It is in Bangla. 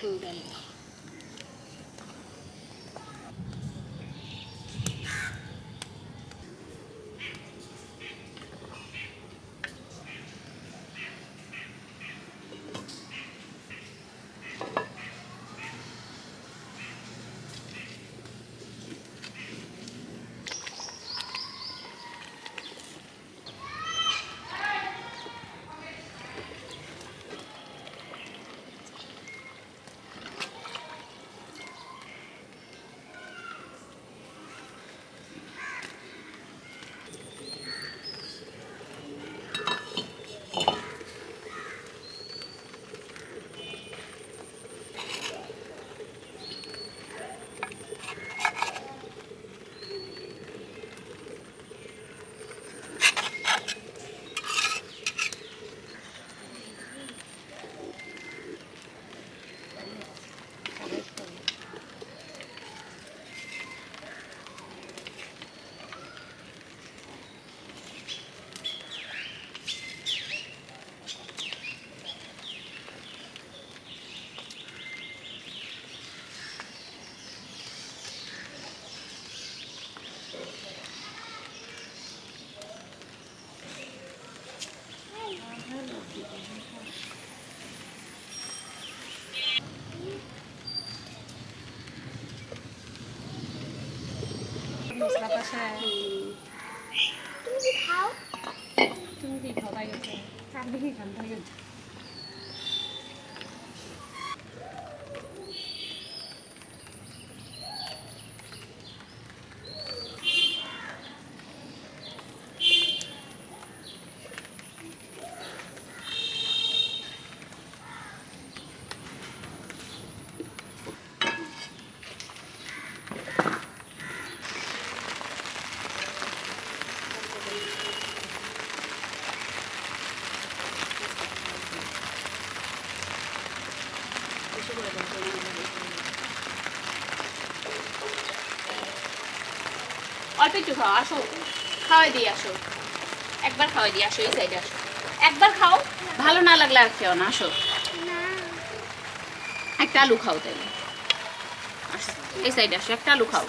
คื ใช่ตุ้งดีเท้าจุ้งดีเท้าไปกันเองทำที่ได้ทำไปกัน অল্প একটু খাও, আসো। খাওয়াই দিয়ে আসো। একবার খাওয়াই দিয়ে আসো, এই সাইডে আসো। একবার খাও, ভালো না লাগলে আর খেও না, আসো। একটা আলু খাও তাহলে আসো, এই সাইডে আসো, একটা আলু খাও।